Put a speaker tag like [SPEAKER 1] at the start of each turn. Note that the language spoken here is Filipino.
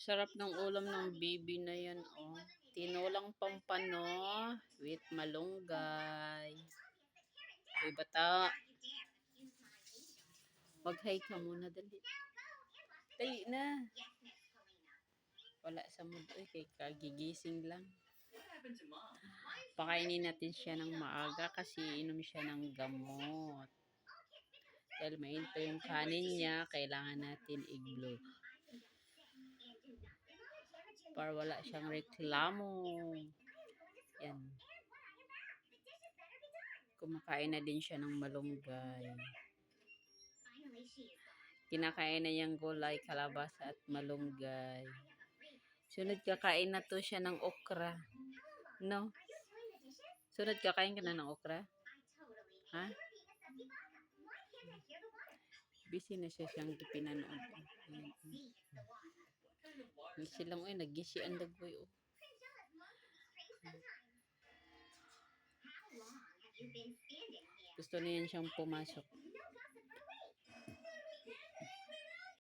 [SPEAKER 1] Sarap ng ulam ng baby na yan, oh. Tinulang pampano with malunggay. Uy, bata. Mag-hi ka muna, dali. Dali na. Wala sa mood. Uy, kay kagigising lang. Pakainin natin siya ng maaga kasi inom siya ng gamot. Dahil mainto yung kanin niya, kailangan natin i-blow. Para wala siyang reklamo. Yan. Kumakain na din siya ng malunggay. Kinakain na niyang gulay, kalabasa at malunggay. Sunod kakain na to siya ng okra. No? Sunod kakain ka na ng okra? Ha? Busy na siya siyang pinanood. Ayan, oh. Busy lang, uy, nag-gisi ang dagboy, oh. Gusto niyan siyang pumasok.